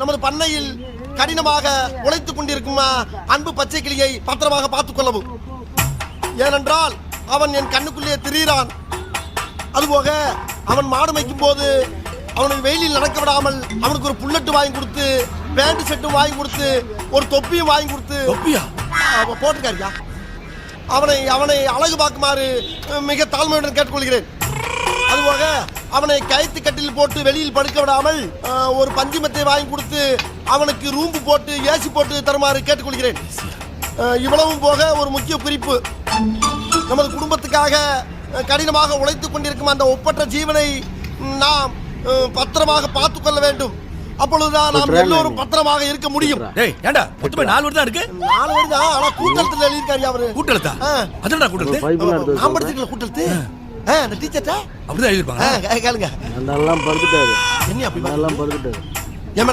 நமது பண்ணையில் கடினமாக உழைத்துக் கொண்டிருக்கும்? அன்பு பச்சை கிளியை பத்திரமாக பார்த்துக் கொள்ளவும். ஏனென்றால் அவன் என் கண்ணுக்குள்ளே திரியிறான். அதுபோக அவன் மாடு மேய்க்கும் போது அவனுக்கு வெயிலில் நடக்க விடாமல் அவனுக்கு ஒரு புல்லட்டு வாங்கி கொடுத்து பேண்ட் செட்டும் வாங்கி கொடுத்து ஒரு தொப்பியும் வாங்கி கொடுத்து தொப்பியா? அவன் போட்டிருக்காருயா அவனை அவனை அழகு பார்க்குமாறு மிக தாழ்மையுடன் கேட்டுக்கொள்கிறேன். அதுபோக அவனை கயிற்று கட்டில் போட்டு வெளியில் படுக்க விடாமல் ஒரு பஞ்சுமத்தை வாங்கி கொடுத்து அவனுக்கு ரூம்பு போட்டு ஏசி போட்டு தருமாறு கேட்டுக்கொள்கிறேன். இவ்வளவும் போக ஒரு முக்கிய குறிப்பு. நமது குடும்பத்துக்காக கடினமாக உழைத்துக் கொண்டிருக்கும் அந்த ஒப்பற்ற ஜீவனை நாம் பத்திரமாக பார்த்துக் கொள்ள வேண்டும். அப்பொழுதுதான் நாம் எல்லோரும் பத்திரமாக இருக்க முடியும். டேய் ஏண்டா? மொத்தமே நாலு வருடம் இருக்கு? நாலு வருது ஆனா கூட்டத்தில் எழுதியிருக்காரு அவரு. கூட்டெழுத்தா ஆ. அதனடா எடுத்து நான் படிச்சிருக்கல ஆ, அந்த டீச்சர்ட்ட அப்படிதான் எழுதிருப்பாங்க கேளுங்க. நல்லா படுத்துட்டாரு. என்ன அப்படி நல்லா படுத்துட்டாரு.